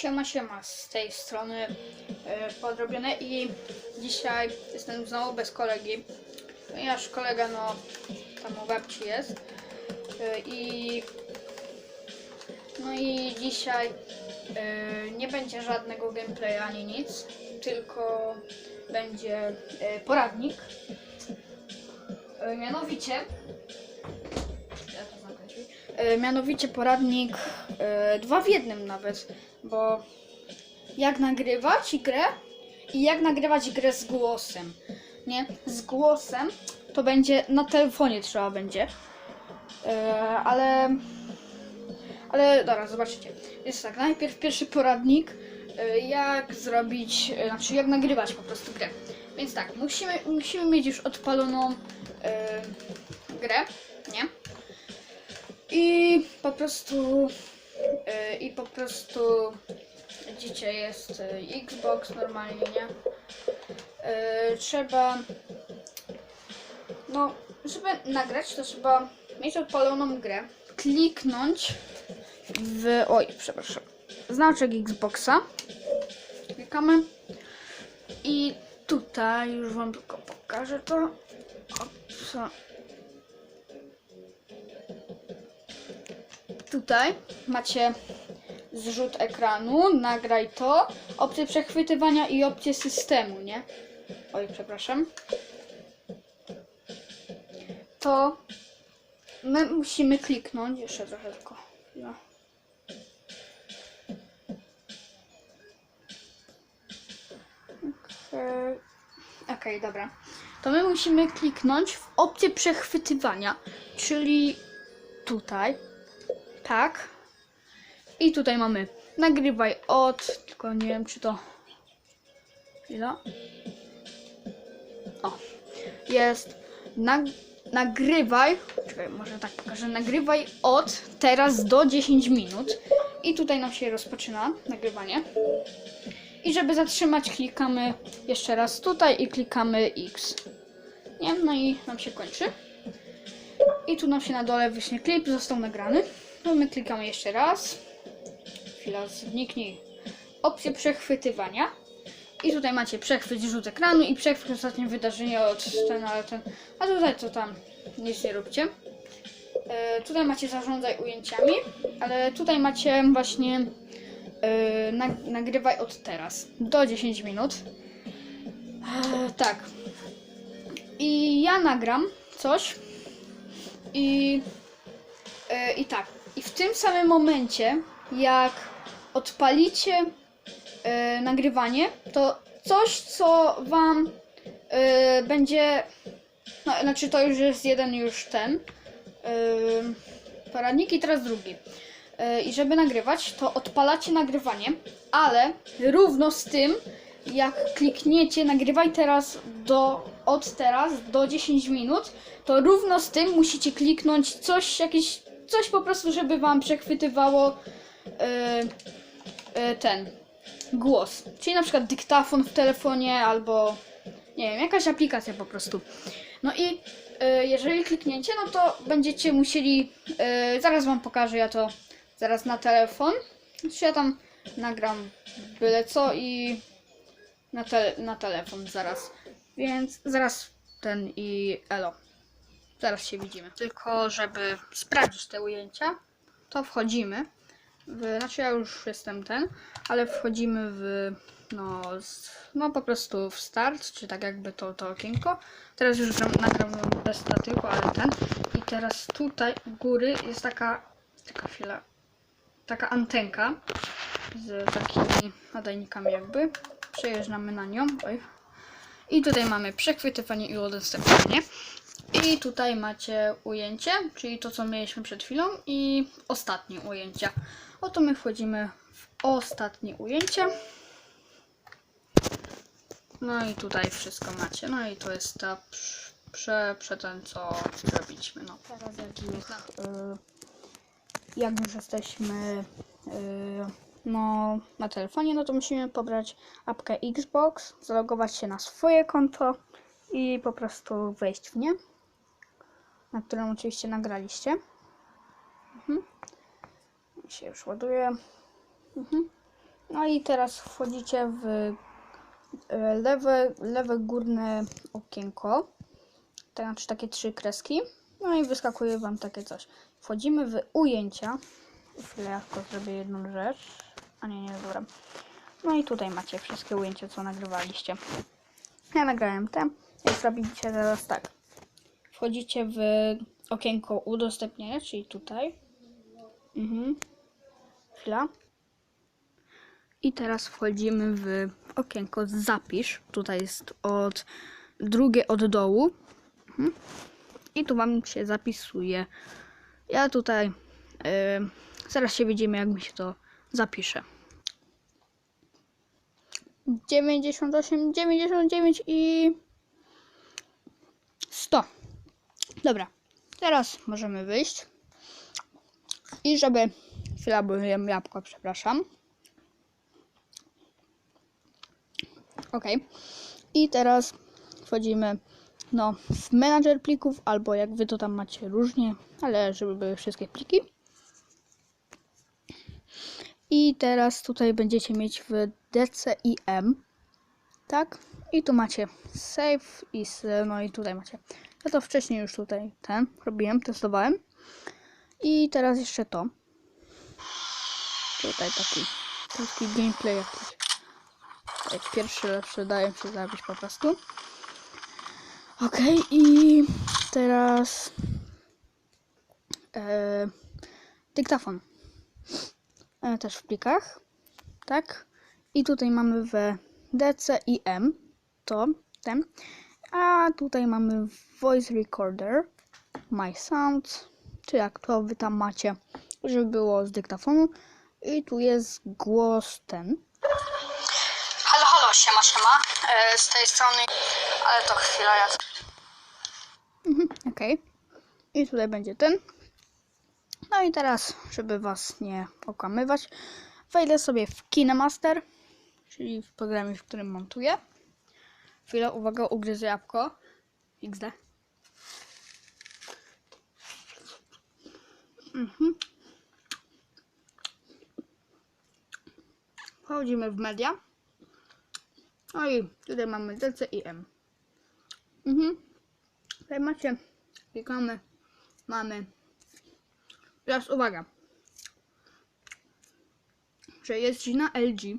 Siema, siema, z tej strony e, podrobione i dzisiaj jestem znowu bez kolegi, ponieważ kolega no tam u babci jest E, i no i dzisiaj e, nie będzie żadnego gameplaya ani nic, tylko będzie e, poradnik. E, mianowicie mianowicie poradnik dwa w jednym nawet, bo jak nagrywać grę i jak nagrywać grę z głosem. Nie, z głosem to będzie na telefonie trzeba będzie. E, ale ale dobra, zobaczycie. Jest tak, najpierw pierwszy poradnik, e, jak zrobić, e, znaczy jak nagrywać po prostu grę. Więc tak, musimy, musimy mieć już odpaloną e, grę, nie? I po prostu i po prostu widzicie jest y, Xbox normalnie, nie? Y, trzeba no, żeby nagrać to trzeba mieć odpaloną grę, kliknąć w oj, przepraszam. Znaczek Xboxa. Klikamy i tutaj już wam tylko pokażę to. Opsa. Tutaj macie zrzut ekranu, nagraj to, opcję przechwytywania i opcję systemu, nie? Oj, przepraszam. To my musimy kliknąć, jeszcze trochę tylko. chwila. Okej, Okej, dobra. To my musimy kliknąć w opcję przechwytywania, czyli tutaj. Tak. I tutaj mamy nagrywaj od, tylko nie wiem czy to. Chwila. O. Jest nag, nagrywaj. Czekaj, może tak pokażę. Nagrywaj od teraz do 10 minut. I tutaj nam się rozpoczyna nagrywanie. I żeby zatrzymać, klikamy jeszcze raz tutaj i klikamy X. Nie? No i nam się kończy. I tu nam się na dole wyśnie klip, został nagrany. No my klikamy jeszcze raz. Chwila, zniknij opcję przechwytywania. I tutaj macie przechwyt rzut ekranu i przechwyt ostatnie wydarzenie od ten, ale ten. A tutaj to tam nic nie róbcie. E, tutaj macie zarządzaj ujęciami, ale tutaj macie właśnie e, nag nagrywaj od teraz do 10 minut. E, tak. I ja nagram coś i, e, i tak. I w tym samym momencie, jak odpalicie e, nagrywanie, to coś, co wam e, będzie. No, znaczy, to już jest jeden, już ten. E, poradnik i teraz drugi. I żeby nagrywać, to odpalacie nagrywanie, ale równo z tym, jak klikniecie nagrywaj teraz do od teraz do 10 minut, to równo z tym musicie kliknąć coś, jakieś coś po prostu, żeby wam przechwytywało e, ten głos. Czyli na przykład dyktafon w telefonie albo nie wiem, jakaś aplikacja po prostu. No i e, jeżeli klikniecie, no to będziecie musieli, e, zaraz wam pokażę ja to zaraz na telefon. Znaczy ja tam nagram byle co i na, te, na telefon zaraz. Więc zaraz ten i elo. Zaraz się widzimy. Tylko żeby sprawdzić te ujęcia, to wchodzimy. W, znaczy ja już jestem ten, ale wchodzimy w no, z, no po prostu w start, czy tak jakby to, to okienko. Teraz już gram, nagram bez statyku, ale ten. I teraz tutaj u góry jest taka, taka chwila, taka antenka z takimi nadajnikami jakby. Przejeżdżamy na nią. Oj. I tutaj mamy przechwytywanie i udostępnianie. I tutaj macie ujęcie, czyli to co mieliśmy przed chwilą i ostatnie ujęcia. Oto my wchodzimy w ostatnie ujęcie. No i tutaj wszystko macie. No i to jest ta prze, prze ten co zrobiliśmy. No teraz jak już, y, jak już jesteśmy y, no, na telefonie, no to musimy pobrać apkę Xbox, zalogować się na swoje konto i po prostu wejść w nie, na którym oczywiście nagraliście. Mhm. się już ładuje. Mhm. No i teraz wchodzicie w e, lewe, lewe górne okienko. To znaczy takie trzy kreski. No i wyskakuje wam takie coś. Wchodzimy w ujęcia. Chwilę ja tylko zrobię jedną rzecz. A nie, nie, dobra. No i tutaj macie wszystkie ujęcia, co nagrywaliście. Ja nagrałem te. Jak zrobicie teraz tak. Wchodzicie w okienko udostępnienia, czyli tutaj. Mhm. Chwila. I teraz wchodzimy w okienko zapisz. Tutaj jest od drugie od dołu. Mhm. I tu wam się zapisuje. Ja tutaj yy, zaraz się widzimy, jak mi się to zapisze. 98, 99 i 100. Dobra, teraz możemy wyjść. I żeby. Chwila, bo jem jabłko, przepraszam. Ok. I teraz wchodzimy no, w menadżer plików, albo jak wy to tam macie różnie, ale żeby były wszystkie pliki. I teraz tutaj będziecie mieć w DCIM, tak? I tu macie save i no i tutaj macie. Ja to wcześniej już tutaj ten robiłem, testowałem. I teraz jeszcze to. Tutaj taki, taki gameplay jakiś. Tak, pierwszy lepszy daje się zabić po prostu. Okej, i teraz e, dyktafon. E, też w plikach. Tak. I tutaj mamy w DCIM to ten. A tutaj mamy voice recorder, my sound, czy jak to wy tam macie, żeby było z dyktafonu. I tu jest głos ten. Halo, halo, siema, siema. E, z tej strony, ale to chwila, ja... Mhm, okej. I tutaj będzie ten. No i teraz, żeby was nie okłamywać, wejdę sobie w KineMaster, czyli w programie, w którym montuję. Chwilę, uwaga, ugryzę jabłko. XD. Mhm. Wchodzimy w media. No i tutaj mamy DC i M. Mhm. Tutaj macie, klikamy, mamy. Teraz uwaga, że jest na LG,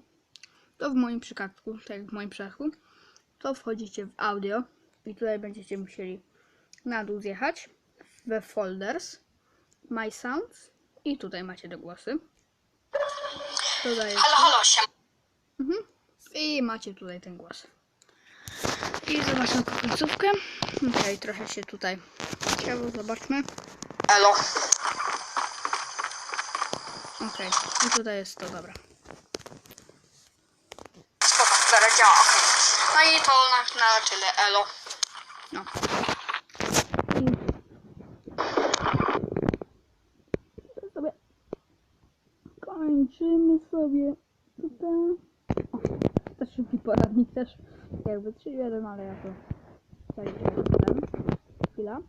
to w moim przypadku, tak jak w moim przypadku, to wchodzicie w audio i tutaj będziecie musieli na dół zjechać we folders, my sounds i tutaj macie do głosy. Dodaję Halo, halo, siema. i macie tutaj ten głos. I zobaczmy końcówkę. Okej, trochę się tutaj chciało, zobaczmy. Elo. Okej, i tutaj jest to, dobra. Spoko, dobra, działa, okej. No i to na, na tyle, elo. No. Sobie kończymy sobie tutaj. O, też szybki poradnik też jakby 3-1, ale ja to. Chwila.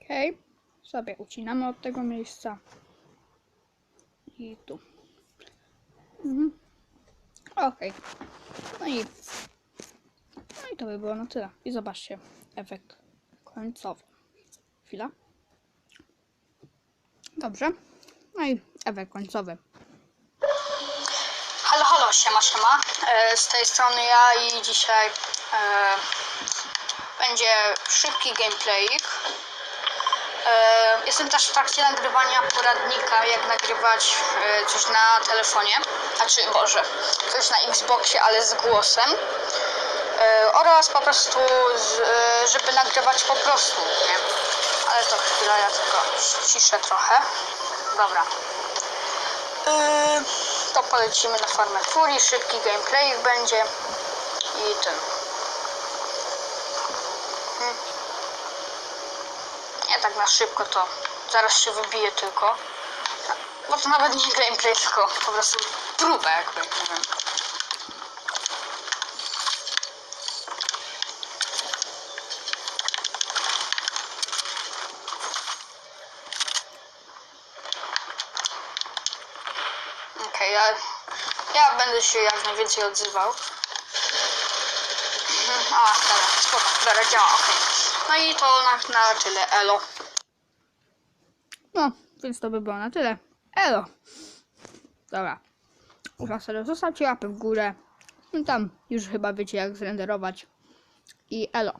Okej. Sobie ucinamy od tego miejsca. I tu. Mhm. Okej. No i no i to by było na tyle. I zobaczcie efekt końcowy. Chwila. Dobrze. No i efekt końcowy. Halo, halo, siema, siema. E, z tej strony ja i dzisiaj e, będzie szybki gameplayik. Jestem też w trakcie nagrywania poradnika, jak nagrywać e, coś na telefonie, a czy może coś na Xboxie, ale z głosem. E, oraz po prostu, e, żeby nagrywać po prostu, nie? Ale to chwila, ja tylko ściszę trochę. Dobra. To polecimy na farmę Furii, szybki gameplay będzie i ten. Hmm. Nie tak na szybko to zaraz się wybije tylko. Bo to nawet nie gameplay, tylko po prostu próba jakby, nie wiem. Okej, ja ja będę się jak najwięcej odzywał. Mhm, A, dobra, spoko, dobra, działa, okej. No i to na, na tyle, elo. No, więc to by było na tyle. Elo. Dobra. Ufa sobie, zostawcie łapę w górę. No tam już chyba wiecie jak zrenderować. I elo.